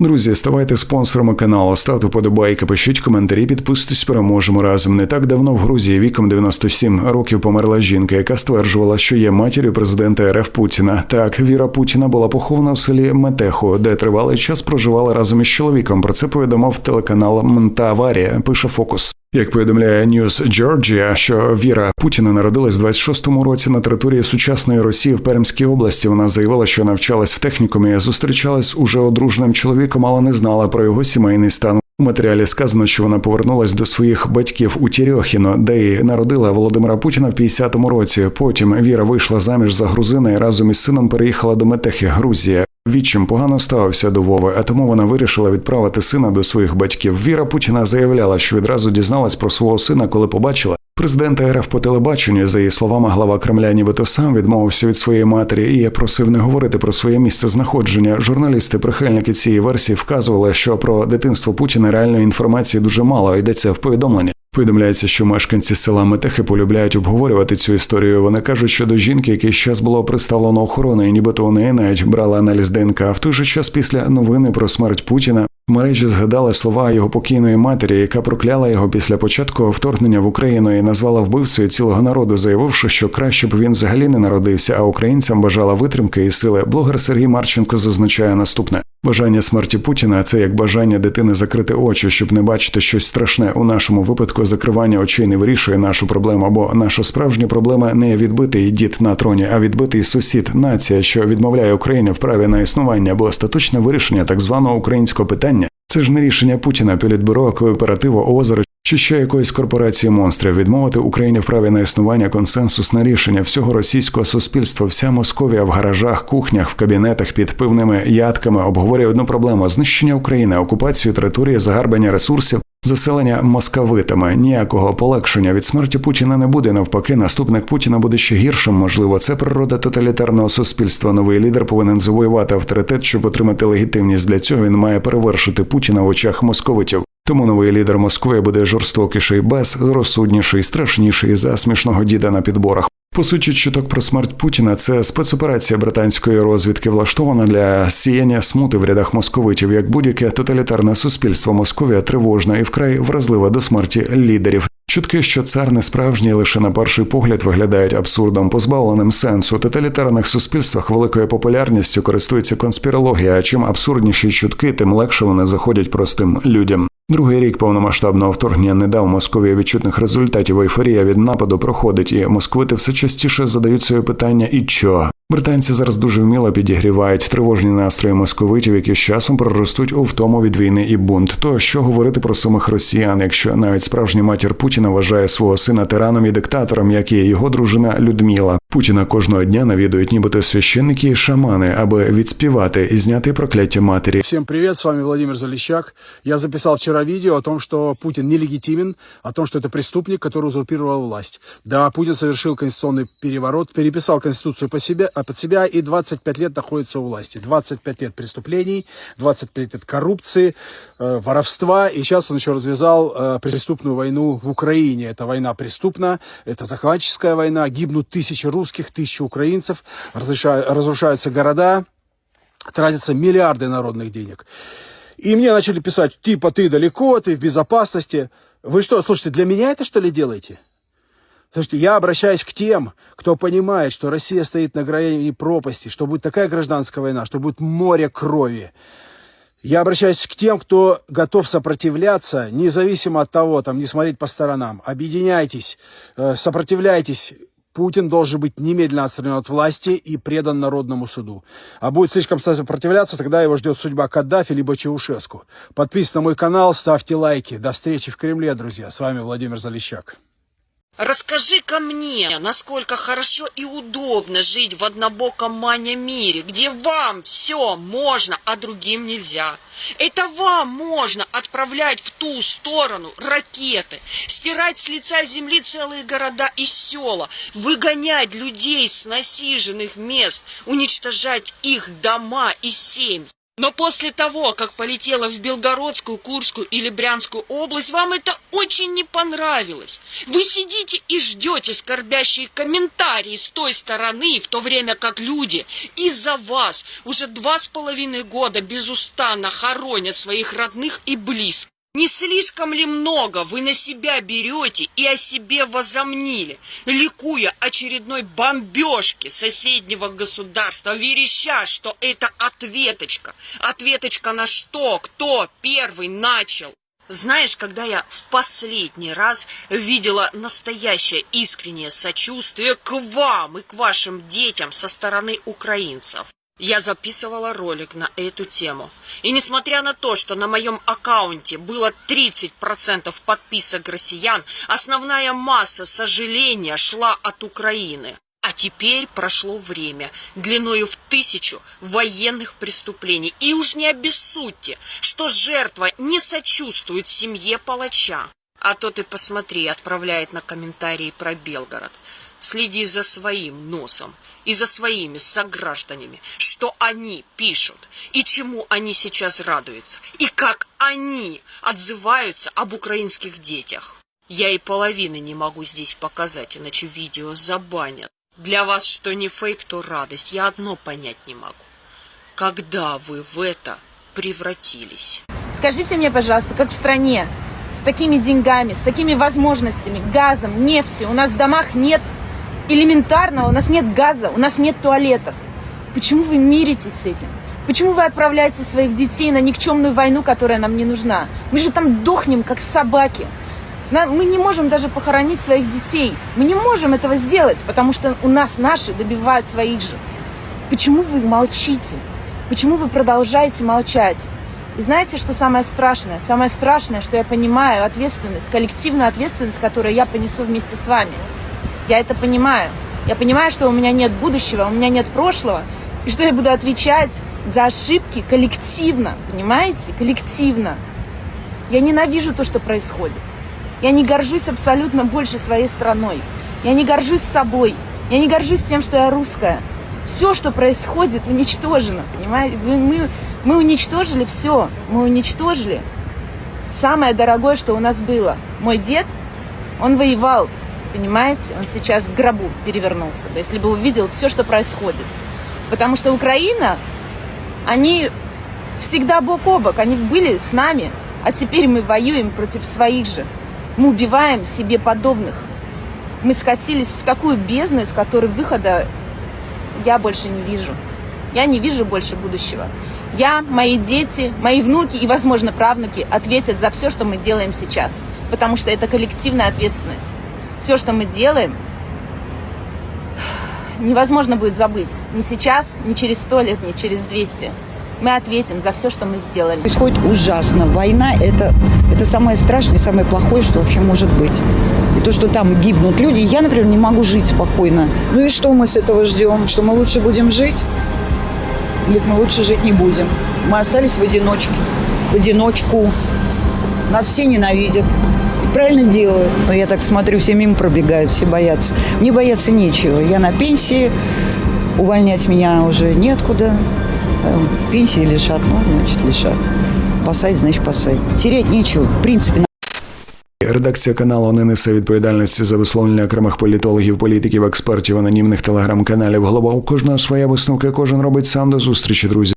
Друзі, ставайте спонсорами каналу, ставте подобайки, пишіть коментарі, підписуйтесь, переможемо разом. Не так давно в Грузії віком 97 років померла жінка, яка стверджувала, що є матір'ю президента РФ Путіна. Так, Віра Путіна була похована в селі Метехо, де тривалий час проживала разом із чоловіком. Про це повідомив телеканал Мтаварія. Пише Фокус. Як повідомляє News Georgia, що Віра Путіна народилась в 26-му році на території сучасної Росії в Пермській області. Вона заявила, що навчалась в технікумі, зустрічалась з уже одруженим чоловіком, але не знала про його сімейний стан. У матеріалі сказано, що вона повернулась до своїх батьків у Тірьохіно, де й народила Володимира Путіна в 50-му році. Потім Віра вийшла заміж за грузина і разом із сином переїхала до Метехи, Грузія. Відчим погано ставився до Вови, а тому вона вирішила відправити сина до своїх батьків. Віра Путіна заявляла, що відразу дізналась про свого сина, коли побачила президента РФ по телебаченню. За її словами, глава Кремля, нібито сам відмовився від своєї матері і я просив не говорити про своє місце знаходження. Журналісти, прихильники цієї версії, вказували, що про дитинство Путіна реальної інформації дуже мало йдеться в повідомленні. Повідомляється, що мешканці села Метехи полюбляють обговорювати цю історію. Вони кажуть, що до жінки якийсь час було представлено охороною, нібито у неї навіть брали аналіз ДНК. В той же час після новини про смерть Путіна мережі згадали слова його покійної матері, яка прокляла його після початку вторгнення в Україну і назвала вбивцею цілого народу, заявивши, що краще б він взагалі не народився, а українцям бажала витримки і сили. Блогер Сергій Марченко зазначає наступне: бажання смерті Путіна це як бажання дитини закрити очі, щоб не бачити щось страшне. У нашому випадку закривання очей не вирішує нашу проблему, бо наша справжня проблема не відбитий дід на троні, а відбитий сусід, нація, що відмовляє Україні в праві на існування, бо остаточне вирішення так званого українського питання. Це ж не рішення Путіна, Політбюро, кооперативу озеро чи ще якоїсь корпорації монстрів відмовити Україні в праві на існування консенсусне рішення всього російського суспільства. Вся Московія в гаражах, кухнях, в кабінетах під пивними ядками обговорює одну проблему: знищення України, окупацію території, загарбання ресурсів. Заселення московитами ніякого полегшення від смерті Путіна не буде. Навпаки, наступник Путіна буде ще гіршим. Можливо, це природа тоталітарного суспільства. Новий лідер повинен завоювати авторитет, щоб отримати легітимність. Для цього він має перевершити Путіна в очах московитів. Тому новий лідер Москви буде жорстокіший, безрозсудніший, страшніший за смішного діда на підборах. По суті, чуток про смерть Путіна це спецоперація британської розвідки, влаштована для сіяння смути в рядах московитів. Як будь-яке тоталітарне суспільство Московія тривожна і вкрай вразлива до смерті лідерів. Чутки, що цар не справжній, лише на перший погляд виглядають абсурдом, позбавленим сенсу. У тоталітарних суспільствах великою популярністю користується конспірологія. А чим абсурдніші чутки, тим легше вони заходять простим людям. Другий рік повномасштабного вторгнення не дав Московії відчутних результатів. Ейфорія від нападу проходить, і москвити все частіше задають собі питання: і що? Британці зараз дуже вміло підігрівають тривожні настрої московитів, які з часом проростуть у втому від війни і бунт. То що говорити про самих росіян, якщо навіть справжня матір Путіна вважає свого сина тираном і диктатором, як і його дружина Людмила. Путіна кожного дня навідують нібито священники і шамани, аби відспівати і зняти прокляття матері. Всем привет, с вами Владимир Залищак. Я записал вчера видео о том, что Путин нелегитимен, о том, что это преступник, который узурпировал власть. Да, Путин совершил конституционный переворот, переписал конституцию по себе, а Под себя и 25 лет находится у власти. 25 лет преступлений, 25 лет коррупции, э, воровства, и сейчас он еще развязал э, преступную войну в Украине. Это война преступна, это захватческая война, гибнут тысячи русских, тысячи украинцев, разруша- разрушаются города, тратятся миллиарды народных денег. И мне начали писать, типа, ты далеко, ты в безопасности. Вы что, слушайте, для меня это что ли делаете? Слушайте, я обращаюсь к тем, кто понимает, что Россия стоит на грани пропасти, что будет такая гражданская война, что будет море крови. Я обращаюсь к тем, кто готов сопротивляться, независимо от того, там, не смотреть по сторонам. Объединяйтесь, э, сопротивляйтесь. Путин должен быть немедленно отстранен от власти и предан народному суду. А будет слишком сопротивляться, тогда его ждет судьба Каддафи либо Чаушеску. Подписывайтесь на мой канал, ставьте лайки. До встречи в Кремле, друзья. С вами Владимир Залищак. Расскажи-ка мне, насколько хорошо и удобно жить в однобоком мане мире, где вам все можно, а другим нельзя. Это вам можно отправлять в ту сторону ракеты, стирать с лица земли целые города и села, выгонять людей с насиженных мест, уничтожать их дома и семьи. Но после того, как полетела в Белгородскую, Курскую или Брянскую область, вам это очень не понравилось. Вы сидите и ждете скорбящие комментарии с той стороны, в то время как люди из-за вас уже два с половиной года безустанно хоронят своих родных и близких. Не слишком ли много вы на себя берете и о себе возомнили, ликуя очередной бомбежки соседнего государства, вереща, что это ответочка? Ответочка на что? Кто первый начал? Знаешь, когда я в последний раз видела настоящее искреннее сочувствие к вам и к вашим детям со стороны украинцев? Я записывала ролик на эту тему. И несмотря на то, что на моем аккаунте было 30% подписок россиян, основная масса сожаления шла от Украины. А теперь прошло время, длиною в тысячу военных преступлений. И уж не обессудьте, что жертва не сочувствует семье палача. А то ты посмотри, отправляет на комментарии про Белгород. Следи за своим носом и за своими согражданами, что они пишут, и чему они сейчас радуются, и как они отзываются об украинских детях. Я и половины не могу здесь показать, иначе видео забанят. Для вас что не фейк, то радость. Я одно понять не могу. Когда вы в это превратились? Скажите мне, пожалуйста, как в стране с такими деньгами, с такими возможностями, газом, нефтью, у нас в домах нет элементарного, у нас нет газа, у нас нет туалетов. Почему вы миритесь с этим? Почему вы отправляете своих детей на никчемную войну, которая нам не нужна? Мы же там дохнем, как собаки. Мы не можем даже похоронить своих детей. Мы не можем этого сделать, потому что у нас наши добивают своих же. Почему вы молчите? Почему вы продолжаете молчать? И знаете, что самое страшное? Самое страшное, что я понимаю ответственность, коллективную ответственность, которую я понесу вместе с вами. Я это понимаю. Я понимаю, что у меня нет будущего, у меня нет прошлого, и что я буду отвечать за ошибки коллективно, понимаете? Коллективно. Я ненавижу то, что происходит. Я не горжусь абсолютно больше своей страной. Я не горжусь собой. Я не горжусь тем, что я русская. Все, что происходит, уничтожено, понимаете? Мы, мы уничтожили все. Мы уничтожили самое дорогое, что у нас было. Мой дед, он воевал, понимаете? Он сейчас в гробу перевернулся бы, если бы увидел все, что происходит. Потому что Украина, они всегда бок о бок, они были с нами, а теперь мы воюем против своих же. Мы убиваем себе подобных. Мы скатились в такую бездну, из которой выхода я больше не вижу. Я не вижу больше будущего. Я, мои дети, мои внуки и, возможно, правнуки ответят за все, что мы делаем сейчас. Потому что это коллективная ответственность. Все, что мы делаем, невозможно будет забыть. Ни сейчас, ни через сто лет, ни через 200. Мы ответим за все, что мы сделали. Происходит ужасно. Война это, это самое страшное, самое плохое, что вообще может быть. И то, что там гибнут люди, я, например, не могу жить спокойно. Ну и что мы с этого ждем? Что мы лучше будем жить? Нет, мы лучше жить не будем. Мы остались в одиночке, в одиночку. Нас все ненавидят. И правильно делают. Но я так смотрю, все мимо пробегают, все боятся. Мне бояться нечего. Я на пенсии, увольнять меня уже неоткуда. Э, Пенсии лишат, ну, значит, лишат. Посадить, значит, посадить. Терять нечего. В принципе, Редакція каналу не несе відповідальності за висловлення окремих політологів, політиків, експертів, анонімних телеграм-каналів. Голова у кожного своя висновка, кожен робить сам до зустрічі, друзі.